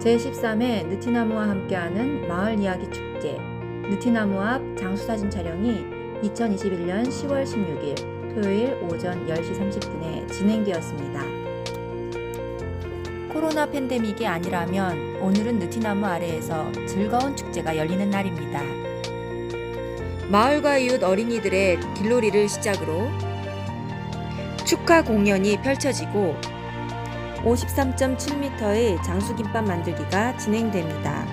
제13회 느티나무와 함께하는 마을 이야기 축제 느티나무 앞 장수사진 촬영이 2021년 10월 16일 토요일 오전 10시 30분에 진행되었습니다. 코로나 팬데믹이 아니라면 오늘은 느티나무 아래에서 즐거운 축제가 열리는 날입니다. 마을과 이웃 어린이들의 길놀이를 시작으로 축하 공연이 펼쳐지고 53.7m의 장수김밥 만들기가 진행됩니다.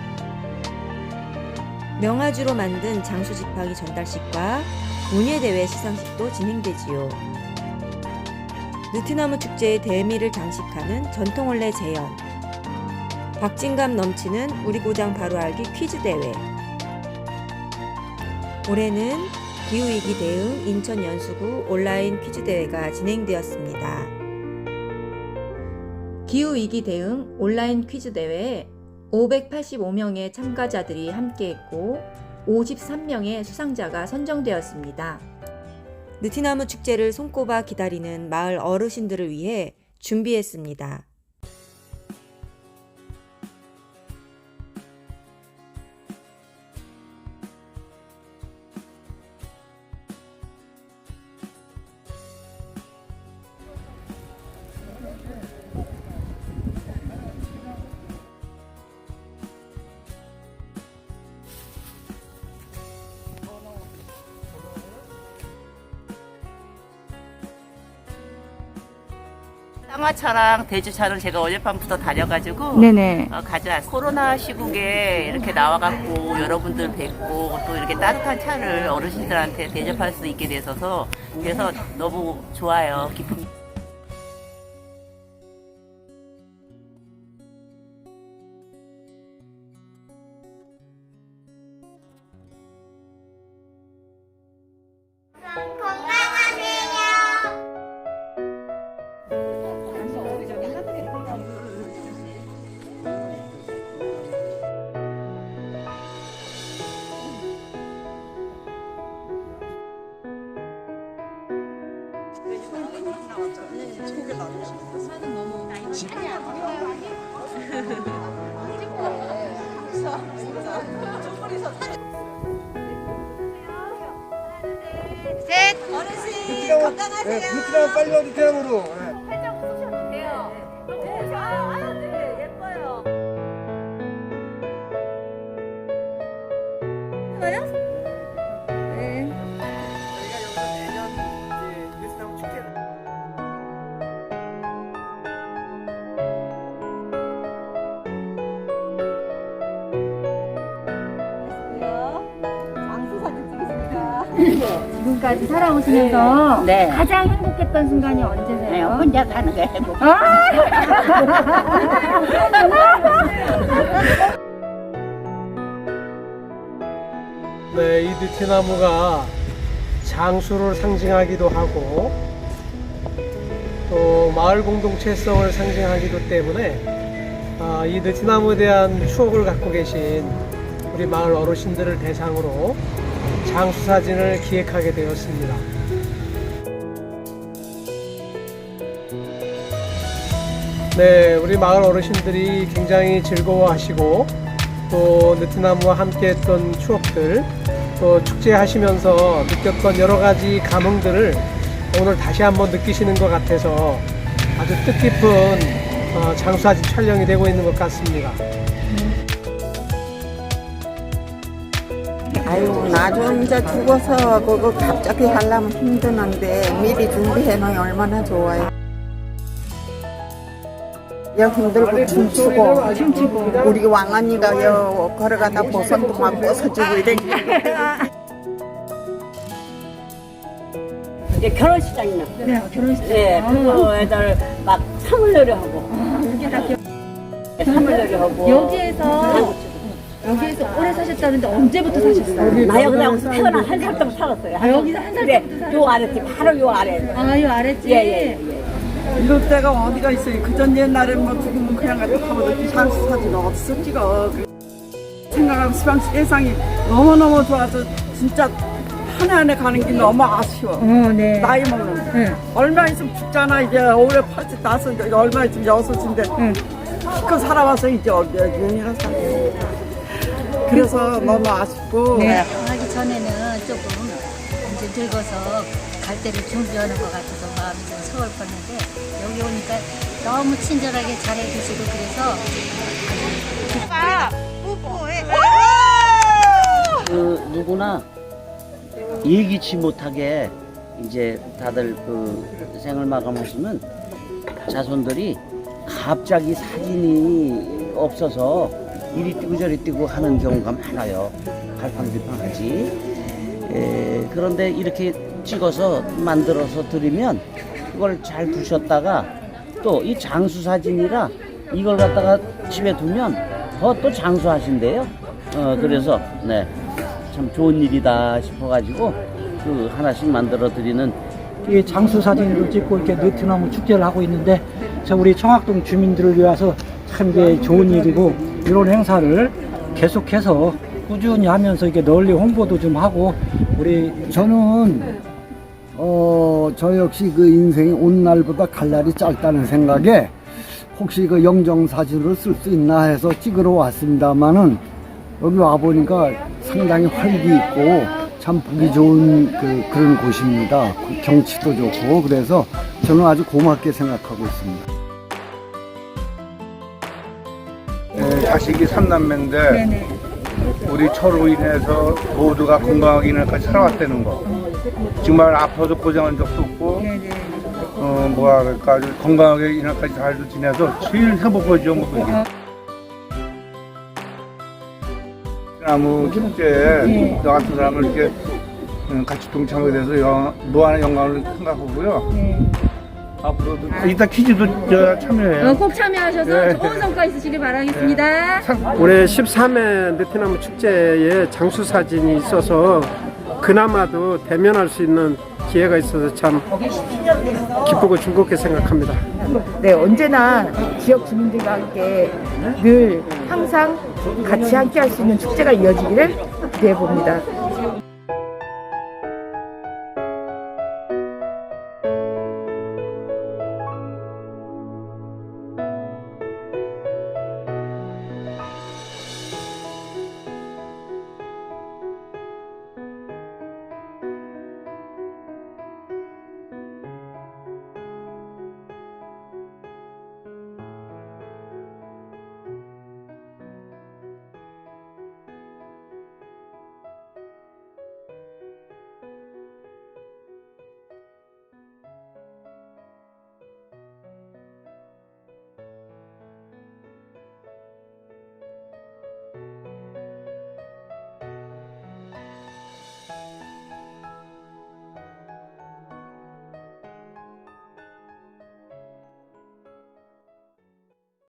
명아주로 만든 장수 지팡이 전달식과 문예대회 시상식도 진행되지요. 느티나무 축제의 대미를 장식하는 전통원래 재현, 박진감 넘치는 우리 고장 바로 알기 퀴즈 대회, 올해는 기후위기 대응 인천 연수구 온라인 퀴즈 대회가 진행되었습니다. 기후위기 대응 온라인 퀴즈 대회에 585명의 참가자들이 함께했고 53명의 수상자가 선정되었습니다. 느티나무 축제를 손꼽아 기다리는 마을 어르신들을 위해 준비했습니다. 쌍화차랑 대주차는 제가 어젯밤부터 다녀가지고 네네. 어, 가져왔어요. 코로나 시국에 이렇게 나와갖고 여러분들 뵙고 또 이렇게 따뜻한 차를 어르신들한테 대접할 수 있게 돼서 그래서 너무 좋아요. 기쁨. 네, 베트남 빨리 와 베트남으로. 네. 저희가 지금까지 살아오시면서 네. 가장 행복했던 순간이 언제세요? 혼자 가는 게 행복. 네, 이 느티나무가 장수를 상징하기도 하고 또 마을 공동체성을 상징하기도 때문에 아, 이 느티나무에 대한 추억을 갖고 계신 우리 마을 어르신들을 대상으로 장수 사진을 기획하게 되었습니다. 네, 우리 마을 어르신들이 굉장히 즐거워하시고 또 느티나무와 함께 했던 추억들 또 축제하시면서 느꼈던 여러 가지 감흥들을 오늘 다시 한번 느끼시는 것 같아서 아주 뜻깊은 어, 장수사진 촬영이 되고 있는 것 같습니다. 아유, 나도 이제 죽어서 그거 갑자기 하려면 힘드는데 미리 준비해 놓으면 얼마나 좋아요. 여 흔들고 춤추고 춤추고 우리 왕언니가 여 걸어가다 보선도 막 벗어주고 이러니까 이제 결혼식장이나. 네, 결혼식. 예, 그거 애들 막 사물놀이 하고. 이게 다 겨- 사물놀이 하고. 여기에서 여기에서 오래 사셨다는데 언제부터 사셨어요? 나 여기서 태어나 한 살 때부터 살았어요. 아, 여기서 한 그래, 살부터 살았어요? 요 아래지, 바로 요 아래. 아, 요 아랫집. 예, 예, 예. 이럴 때가 어디가 있어요. 그전 옛날에 뭐 죽으면 그냥 가지고 하면 장수 사진 없어 찍어. 생각하면 시방 세상이 너무너무 좋아서 진짜 한 해 한 해 가는 게 너무 아쉬워. 어, 네. 나이 먹는 네. 얼마 있으면 죽잖아 이제 올해 80 나서 얼마 있으면 여섯인데 응. 실컷 살아와서 이제 몇 년이나 살아요. 그래서 너무 아쉽고. 하기 전에는 조금 이제 늙어서 갈 때를 준비하는 것 같아서 마음이 좀 서글펐는데 여기 오니까 너무 친절하게 잘해주시고 그래서 그 누구나 예기치 못하게 이제 다들 그 생을 마감하시면 자손들이 갑자기 사진이 없어서 이리 뛰고 저리 뛰고 하는 경우가 많아요. 갈팡질팡하지. 에, 그런데 이렇게 찍어서 만들어서 드리면 그걸 잘 두셨다가 또 이 장수 사진이라 이걸 갖다가 집에 두면 더 또 장수하신대요. 어, 그래서 네. 참 좋은 일이다 싶어가지고 그 하나씩 만들어 드리는 이 장수 사진으로 찍고 이렇게 느티나무 축제를 하고 있는데 저 우리 청학동 주민들을 위해서 참 좋은 일이고 이런 행사를 계속해서 꾸준히 하면서 이게 널리 홍보도 좀 하고 우리 저는 어, 저 역시 그 인생이 온 날보다 갈 날이 짧다는 생각에 혹시 그 영정 사진으로 쓸 수 있나 해서 찍으러 왔습니다만은 여기 와 보니까 상당히 활기 있고 참 보기 좋은 그, 그런 곳입니다. 그 경치도 좋고 그래서 저는 아주 고맙게 생각하고 있습니다. 자식이 삼남매인데 우리 처로 인해서 모두가 건강하게 이날까지 살아왔다는 거. 정말 아파도 고생한 적도 없고 어 뭐야 아주 건강하게 이날까지 잘 지내서 제일 행복하죠 뭐 그게 나무 축제에 저 같은 사람을 이렇게 음, 같이 동참하게 돼서 영, 무한한 영광을 생각하고요 앞으로도 이따 퀴즈도 저 참여해요 꼭 참여하셔서 네. 좋은 성과 있으시길 바라겠습니다. 올해 13회 느티나무 축제에 장수 사진이 있어서 그나마도 대면할 수 있는 기회가 있어서 참 기쁘고 즐겁게 생각합니다. 네, 언제나 지역 주민들과 함께 늘 항상 같이 함께 할 수 있는 축제가 이어지기를 기대해 봅니다.